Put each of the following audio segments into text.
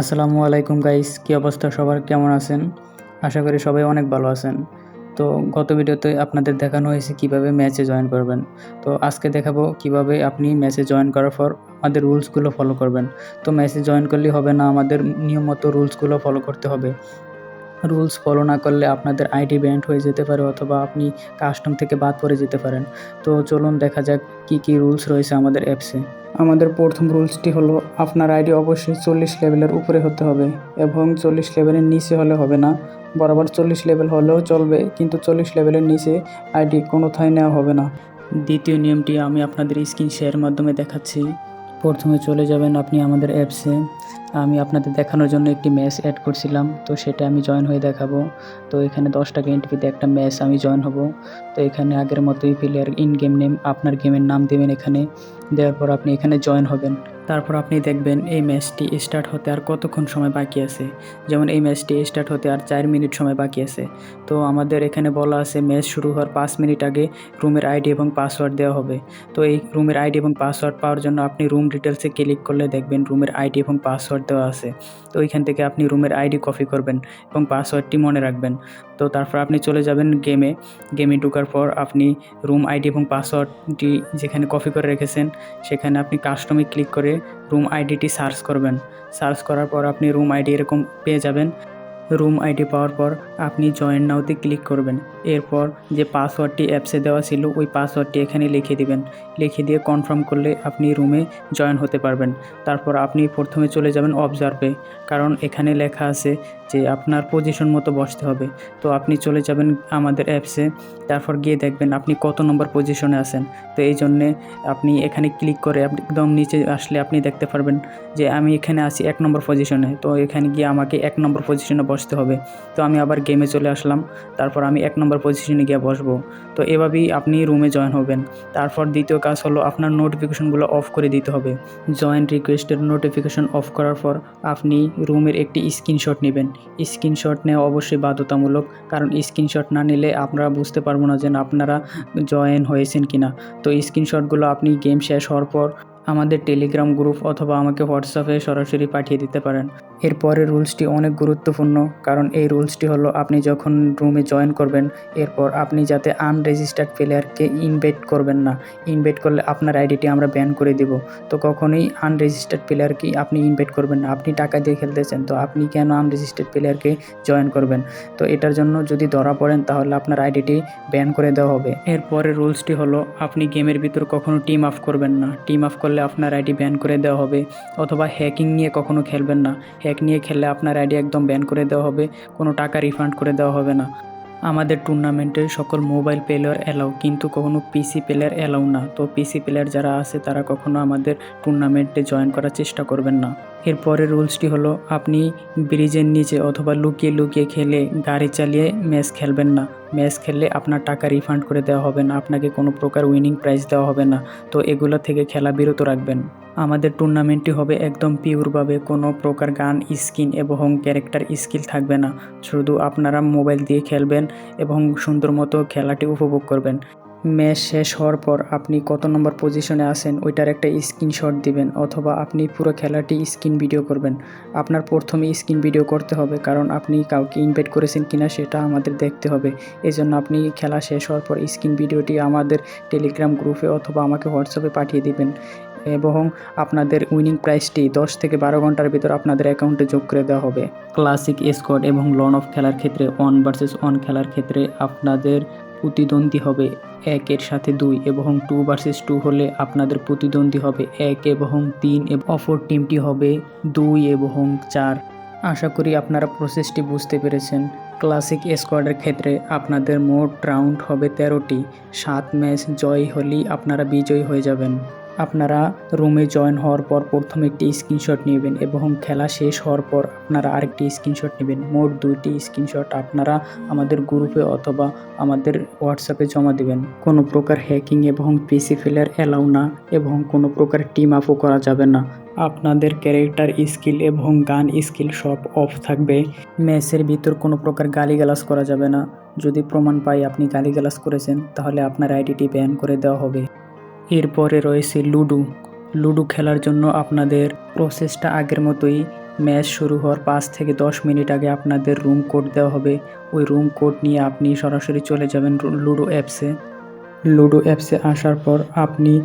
আসসালামু আলাইকুম গাইস কী অবস্থা? সবার কেমন আছেন? আশা করি সবাই অনেক ভালো আছেন। তো গত ভিডিওতে আপনাদের দেখানো হয়েছে কীভাবে ম্যাচে জয়েন করবেন। তো আজকে দেখাবো কীভাবে আপনি ম্যাচে জয়েন করার পর আমাদের রুলসগুলো ফলো করবেন। তো ম্যাচে জয়েন করলেই হবে না, আমাদের নিয়ম মতো রুলসগুলো ফলো করতে হবে। রুলস ফলো না করলে আপনাদের আইডি ব্যান্ড হয়ে যেতে পারে অথবা আপনি কাস্টম থেকে বাদ পড়ে যেতে পারেন। তো চলুন দেখা যাক কী কী রুলস রয়েছে আমাদের অ্যাপসে আমাদের প্রথম রুলসটি হলো, আপনার আইডি অবশ্যই চল্লিশ লেভেলের উপরে হতে হবে এবং চল্লিশ লেভেলের নিচে হলে হবে না। বরাবর চল্লিশ লেভেল হলেও চলবে, কিন্তু চল্লিশ লেভেলের নিচে আইডি কোনোথায় নেওয়া হবে না। দ্বিতীয় নিয়মটি আমি আপনাদের স্ক্রিন শেয়ার মাধ্যমে দেখাচ্ছি। প্রথমে চলে যাবেন আপনি আমাদের অ্যাপসে। আমি আপনাদের দেখানোর জন্য একটি ম্যাচ অ্যাড করছিলাম, তো সেটা আমি জয়েন হয়ে দেখাবো। তো এখানে দশ টাকা এন্ট্রিতে একটা ম্যাচ আমি জয়েন হব। তো এখানে আগের মতোই প্লেয়ার ইন গেম নেম আপনার গেমের নাম দেবেন এখানে। দেওয়ার পর আপনি এখানে জয়েন হবেন। তারপর আপনি দেখবেন এই ম্যাচটি স্টার্ট হতে আর কতক্ষণ সময় বাকি আছে? যেমন এই ম্যাচটি স্টার্ট হতে আর চার মিনিট সময় বাকি আছে। তো আমাদের এখানে বলা আছে ম্যাচ শুরু হওয়ার পাঁচ মিনিট আগে রুমের আইডি এবং পাসওয়ার্ড দেওয়া হবে। তো এই রুমের আইডি এবং পাসওয়ার্ড পাওয়ার জন্য আপনি রুম ডিটেলসে ক্লিক করলে দেখবেন রুমের আইডি এবং পাসওয়ার্ড দেওয়া আছে। তো ওইখান থেকে আপনি রুমের আইডি কপি করবেন এবং পাসওয়ার্ডটি মনে রাখবেন। তো তারপর আপনি চলে যাবেন গেমে। গেমে ঢোকার পর আপনি রুম আইডি এবং পাসওয়ার্ডটি যেখানে কপি করে রেখেছেন, সেখানে আপনি কাস্টমে ক্লিক করে রুম আইডিটি সার্চ করবেন। সার্চ করার পর আপনি রুম আইডি এরকম পেয়ে যাবেন। রুম আইডি পাওয়ার পর আপনি জয়েন নাওতে ক্লিক করবেন। এরপর যে পাসওয়ার্ডটি অ্যাপসে দেওয়া ছিল, ওই পাসওয়ার্ডটি এখানে লিখে দিবেন। লিখে দিয়ে কনফার্ম করলে আপনি রুমে জয়েন হতে পারবেন। তারপর আপনি প্রথমে চলে যাবেন অবজার্ভে কারণ এখানে লেখা আছে যে আপনার পজিশন মতো বসতে হবে। তো আপনি চলে যাবেন আমাদের অ্যাপসে তারপর গিয়ে দেখবেন আপনি কত নম্বর পজিশনে আছেন। তো এই জন্যে আপনি এখানে ক্লিক করে একদম নিচে আসলে আপনি দেখতে পারবেন যে আমি এখানে আছি এক নম্বর পজিশনে তো এখানে গিয়ে আমাকে এক নম্বর পজিশনে বসতে হবে। তো আমি আবার গেমে চলে আসলাম। তারপর আমি এক নম্বর পজিশনে গিয়ে বসবো। তো এভাবেই আপনি রুমে জয়েন হবেন। তারপর দ্বিতীয় কাজ হলো আপনার নোটিফিকেশনগুলো অফ করে দিতে হবে। জয়েন রিকোয়েস্টের নোটিফিকেশন অফ করার পর আপনি রুমের একটি স্ক্রিনশট নেবেন। স্ক্রিনশট নেওয়া অবশ্যই বাধ্যতামূলক, কারণ স্ক্রিনশট না নিলে আমরা বুঝতে পারব না যে আপনারা জয়েন হয়েছেন কিনা। তো স্ক্রিনশটগুলো আপনি গেম শেষ হওয়ার পর আমাদের টেলিগ্রাম গ্রুপ অথবা আমাকে হোয়াটসঅ্যাপে সরাসরি পাঠিয়ে দিতে পারেন। এরপরের রুলসটি অনেক গুরুত্বপূর্ণ, কারণ এই রুলসটি হলো আপনি যখন রুমে জয়েন করবেন, এরপর আপনি যাতে আনরেজিস্টার্ড প্লেয়ারকে ইনভাইট করবেন না। ইনভাইট করলে আপনার আইডিটি আমরা ব্যান করে দেব। তো কখনোই আনরেজিস্টার্ড প্লেয়ারকে আপনি ইনভাইট করবেন না। আপনি টাকা দিয়ে খেলতেছেন, তো আপনি কেন আনরেজিস্টার্ড প্লেয়ারকে জয়েন করবেন? তো এটার জন্য যদি ধরা পড়েন, তাহলে আপনার আইডিটি ব্যান করে দেওয়া হবে। এরপরের রুলসটি হলো, আপনি গেমের ভিতর কখনো টিম অফ করবেন না। টিম অফ করলে আপনার আইডি ব্যান করে দেওয়া হবে, অথবা হ্যাকিং নিয়ে কখনো খেলবেন না। হ্যাক নিয়ে খেললে আপনার আইডি একদম ব্যান করে দেওয়া হবে, কোনো টাকা রিফান্ড করে দেওয়া হবে না। আমাদের টুর্নামেন্টে সকল মোবাইল প্লেয়ার অ্যালাউ কিন্তু কখনো পিসি প্লেয়ার অ্যালাউ না। তো পিসি প্লেয়ার যারা আছে, তারা কখনো আমাদের টুর্নামেন্টে জয়েন করার চেষ্টা করবেন না। এরপরের রুলসটি হলো, আপনি ব্রিজের নিচে অথবা লুকিয়ে লুকিয়ে খেলে গাড়ি চালিয়ে ম্যাচ খেলবেন না। ম্যাচ খেললে আপনার টাকা রিফান্ড করে দেওয়া হবে না, আপনাকে কোনো প্রকার উইনিং প্রাইজ দেওয়া হবে না। তো এগুলো থেকে খেলা বিরত রাখবেন। আমাদের টুর্নামেন্টটি হবে একদম পিওরভাবে কোনো প্রকার গান, স্কিন এবং ক্যারেক্টার স্কিল থাকবে না। শুধু আপনারা মোবাইল দিয়ে খেলবেন এবং সুন্দর মতো খেলাটি উপভোগ করবেন। ম্যাচ শেষ হওয়ার পর আপনি কত নম্বর পজিশনে আছেন ওইটার একটা স্ক্রিনশট দিবেন অথবা আপনি পুরো খেলাটি স্ক্রিন ভিডিও করবেন। আপনার প্রথমে স্ক্রিন ভিডিও করতে হবে কারণ আপনি কাউকে ইনভাইট করেছেন কিনা সেটা আমাদের দেখতে হবে। এজন্য আপনি খেলা শেষ হওয়ার পর স্ক্রিন ভিডিওটি আমাদের টেলিগ্রাম গ্রুপে অথবা আমাকে হোয়াটসঅ্যাপে পাঠিয়ে দিবেন এবং আপনাদের উইনিং প্রাইসটি দশ থেকে বারো ঘণ্টার ভিতর আপনাদের অ্যাকাউন্টে যোগ করে দেওয়া হবে। ক্লাসিক স্কোয়াড এবং লন অফ খেলার ক্ষেত্রে অন ভার্সেস অন খেলার ক্ষেত্রে আপনাদের প্রতিদ্বন্দ্বী হবে এক এর সাথে দুই এবং টু ভার্সেস টু হলে আপনাদের প্রতিদ্বন্দ্বী হবে এক এবং তিন অফর টিমটি হবে দুই এবং চার। আশা করি আপনারা প্রসেসটি বুঝতে পেরেছেন। ক্লাসিক স্কোয়াডের ক্ষেত্রে আপনাদের মোট রাউন্ড হবে তেরোটি। সাত ম্যাচ জয় হলেই আপনারা বিজয়ী হয়ে যাবেন। আপনারা রুমে জয়েন হওয়ার পর প্রথমে একটি স্ক্রিনশট নেবেন এবং খেলা শেষ হওয়ার পর আপনারা আরেকটি স্ক্রিনশট নেবেন। মোট দুইটি স্ক্রিনশট আপনারা আমাদের গ্রুপে অথবা আমাদের হোয়াটসঅ্যাপে জমা দেবেন। কোনো প্রকার হ্যাকিং এবং পিসি ফেলার অ্যালাউ না এবং কোনো প্রকার টিম আপও করা যাবে না। আপনাদের ক্যারেক্টার স্কিল এবং গান স্কিল সব অফ থাকবে। ম্যাচের ভিতর কোনো প্রকার গালিগালাজ করা যাবে না। যদি প্রমাণ পাই আপনি গালিগালাজ করেছেন, তাহলে আপনার আইডিটি ব্যান করে দেওয়া হবে। এরপরে রয়েছে লুডো। লুডো খেলার জন্য আপনাদের প্রসেসটা আগের মতোই ম্যাচ শুরু হওয়ার পাঁচ থেকে দশ মিনিট আগে আপনাদের রুম কোড দেওয়া হবে। ওই রুম কোড নিয়ে আপনি সরাসরি চলে যাবেন লুডো অ্যাপসে লুডো অ্যাপসে আসার পর আপনি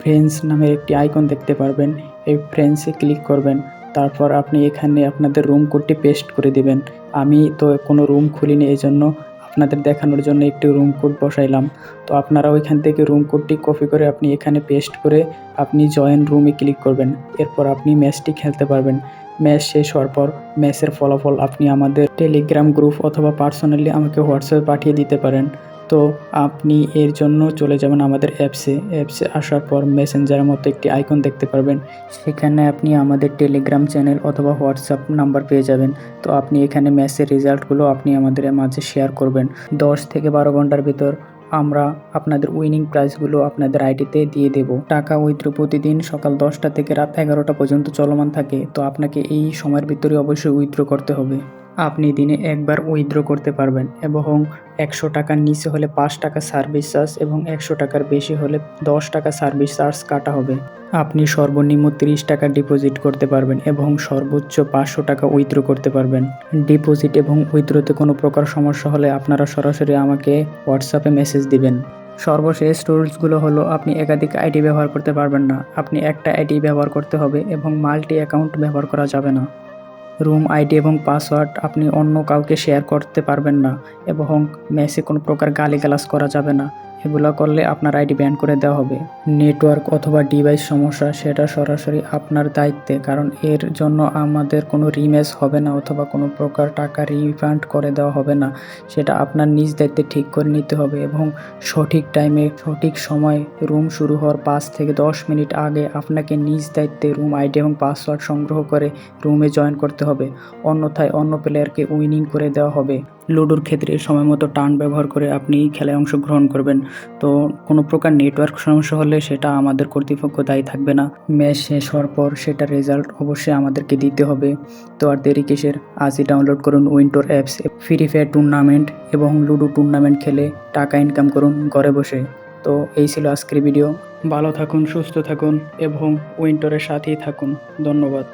ফ্রেন্ডস নামের একটি আইকন দেখতে পারবেন। এই ফ্রেন্ডসে ক্লিক করবেন। তারপর আপনি এখানে আপনাদের রুম কোডটি পেস্ট করে দেবেন। আমি তো কোনো রুম খুলিনি এই জন্য আপনাদের দেখানোর জন্য একটি রুম কোড বসাইলাম। তো আপনারা ওইখান থেকে রুম কোডটি কপি করে আপনি এখানে পেস্ট করে আপনি জয়েন রুমে ক্লিক করবেন। এরপর আপনি ম্যাচটি খেলতে পারবেন। ম্যাচ শেষ হওয়ার পর ম্যাচের ফলাফল আপনি আমাদের টেলিগ্রাম গ্রুপ অথবা পার্সোনালি আমাকে হোয়াটসঅ্যাপে পাঠিয়ে দিতে পারেন। তো আপনি এর জন্য চলে যাবেন আমাদের অ্যাপসে। অ্যাপসে আসার পর মেসেঞ্জারের মতো একটি আইকন দেখতে পারবেন। সেখানে আপনি আমাদের টেলিগ্রাম চ্যানেল অথবা হোয়াটসঅ্যাপ নাম্বার পেয়ে যাবেন। তো আপনি এখানে ম্যাচের রেজাল্টগুলো আপনি আমাদের মাঝে শেয়ার করবেন। দশ থেকে বারো ঘণ্টার ভিতর আমরা আপনাদের উইনিং প্রাইজগুলো আপনাদের আইডিতে দিয়ে দেব। টাকা উইথড্র প্রতিদিন সকাল দশটা থেকে রাত এগারোটা পর্যন্ত চলমান থাকে। তো আপনাকে এই সময়ের ভিতরে অবশ্যই উইথড্র করতে হবে। আপনি দিনে একবার উইথড্র করতে পারবেন এবং একশো টাকার নিচে হলে পাঁচ টাকা সার্ভিস চার্জ এবং একশো টাকার বেশি হলে দশ টাকা সার্ভিস চার্জ কাটা হবে। আপনি সর্বনিম্ন তিরিশ টাকা ডিপোজিট করতে পারবেন এবং সর্বোচ্চ পাঁচশো টাকা উইথড্র করতে পারবেন। ডিপোজিট এবং উইথড্রতে কোনো প্রকার সমস্যা হলে আপনারা সরাসরি আমাকে হোয়াটসঅ্যাপে মেসেজ দিবেন। সর্বশেষ রুলসগুলো হলো, আপনি একাধিক আইডি ব্যবহার করতে পারবেন না। আপনি একটা আইডি ব্যবহার করতে হবে এবং মাল্টি অ্যাকাউন্ট ব্যবহার করা যাবে না। রুম আইডি এবং পাসওয়ার্ড আপনি অন্য কাউকে শেয়ার করতে পারবেন না এবং মেসে কোনো প্রকার গালিগালাজ করা যাবে না। এগুলো করলে আপনার আইডি ব্যান করে দেওয়া হবে। নেটওয়ার্ক অথবা ডিভাইস সমস্যা, সেটা সরাসরি আপনার দায়িত্বে, কারণ এর জন্য আমাদের কোনো রিমেস হবে না অথবা কোনো প্রকার টাকা রিফান্ড করে দেওয়া হবে না। সেটা আপনার নিজ দায়িত্বে ঠিক করে নিতে হবে এবং সঠিক টাইমে, সঠিক সময় রুম শুরু হওয়ার পাঁচ থেকে দশ মিনিট আগে আপনাকে নিজ দায়িত্বে রুম আইডি এবং পাসওয়ার্ড সংগ্রহ করে রুমে জয়েন করতে হবে। অন্যথায় অন্য প্লেয়ারকে উইনিং করে দেওয়া হবে। লুডোর ক্ষেত্রে সময় মতো টার্ন ব্যবহার করে আপনি খেলায় অংশগ্রহণ করবেন। তো কোনো প্রকার নেটওয়ার্ক সমস্যা হলে সেটা আমাদের কর্তৃপক্ষ দায়ী থাকবে না। ম্যাচ শেষ হওয়ার পর সেটার রেজাল্ট অবশ্যই আমাদেরকে দিতে হবে। তো আর দেরি কিসের? আজই ডাউনলোড করুন উইন্টোর অ্যাপস, ফ্রি ফায়ার টুর্নামেন্ট এবং লুডো টুর্নামেন্ট খেলে টাকা ইনকাম করুন ঘরে বসে। তো এই ছিল আজকের ভিডিও। ভালো থাকুন, সুস্থ থাকুন এবং উইন্টারের সাথেই থাকুন। ধন্যবাদ।